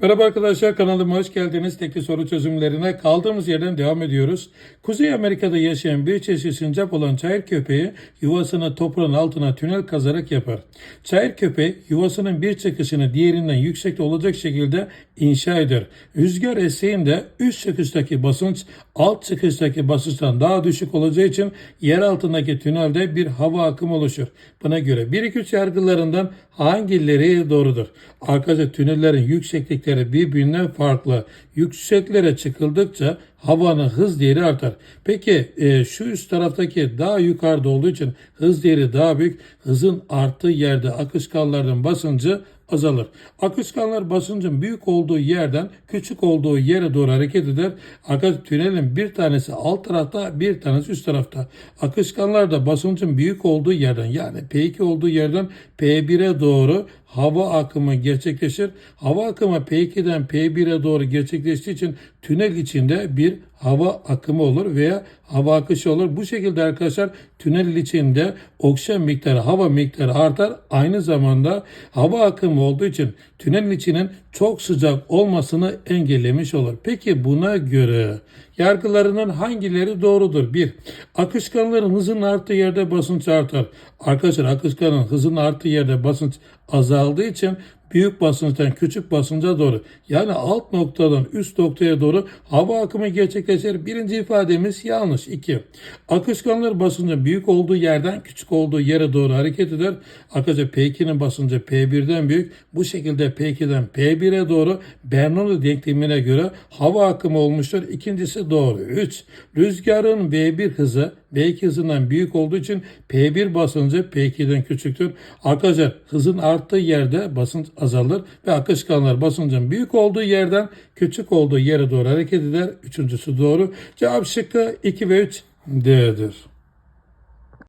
Merhaba arkadaşlar kanalıma hoş geldiniz. Tekli soru çözümlerine kaldığımız yerden devam ediyoruz. Kuzey Amerika'da yaşayan bir çeşit sincap olan çayır köpeği yuvasını toprağın altına tünel kazarak yapar. Çayır köpeği yuvasının bir çıkışını diğerinden yüksekte olacak şekilde inşa eder. Rüzgar eseğinde üst çıkıştaki basınç alt çıkıştaki basınçtan daha düşük olacağı için yer altındaki tünelde bir hava akımı oluşur. Buna göre 1-2-3 yargılarından hangileri doğrudur? Arkadaşlar tünellerin yükseklikleri birbirinden farklı. Yükseklere çıkıldıkça havanın hız değeri artar. Peki e, şu üst taraftaki daha yukarıda olduğu için hız değeri daha büyük. Hızın arttığı yerde akışkanların basıncı azalır. Akışkanlar basıncın büyük olduğu yerden küçük olduğu yere doğru hareket eder. Arkadaşlar tünelin bir tanesi alt tarafta bir tanesi üst tarafta. Akışkanlar da basıncın büyük olduğu yerden yani P2 olduğu yerden P1'e doğru hava akımı gerçekleşir. Hava akımı P2'den P1'e doğru gerçekleştiği için tünel içinde bir hava akımı olur veya hava akışı olur. Bu şekilde arkadaşlar tünel içinde oksijen miktarı, hava miktarı artar. Aynı zamanda hava akımı olduğu için tünelin içinin çok sıcak olmasını engellemiş olur. Peki buna göre yargılarının hangileri doğrudur? 1. Akışkanların hızının arttığı yerde basınç artar. Arkadaşlar akışkanın hızının arttığı yerde basınç azaldığı için büyük basınçtan küçük basınca doğru yani alt noktadan üst noktaya doğru hava akımı gerçekleşir. Birinci ifademiz yanlış. 2. Akışkanlar basıncı büyük olduğu yerden küçük olduğu yere doğru hareket eder. Arkadaşlar P2'nin basıncı P1'den büyük. Bu şekilde P2'den P1'e doğru Bernoulli denklemine göre hava akımı olmuştur. İkincisi doğru. 3. Rüzgarın V1 hızı V2 hızından büyük olduğu için P1 basıncı P2'den küçüktür. Arkadaşlar hızın arttığı yerde basınç azalır ve akışkanlar basıncın büyük olduğu yerden küçük olduğu yere doğru hareket eder. Üçüncüsü doğru. Cevap şıkkı 2 ve 3 D'dir.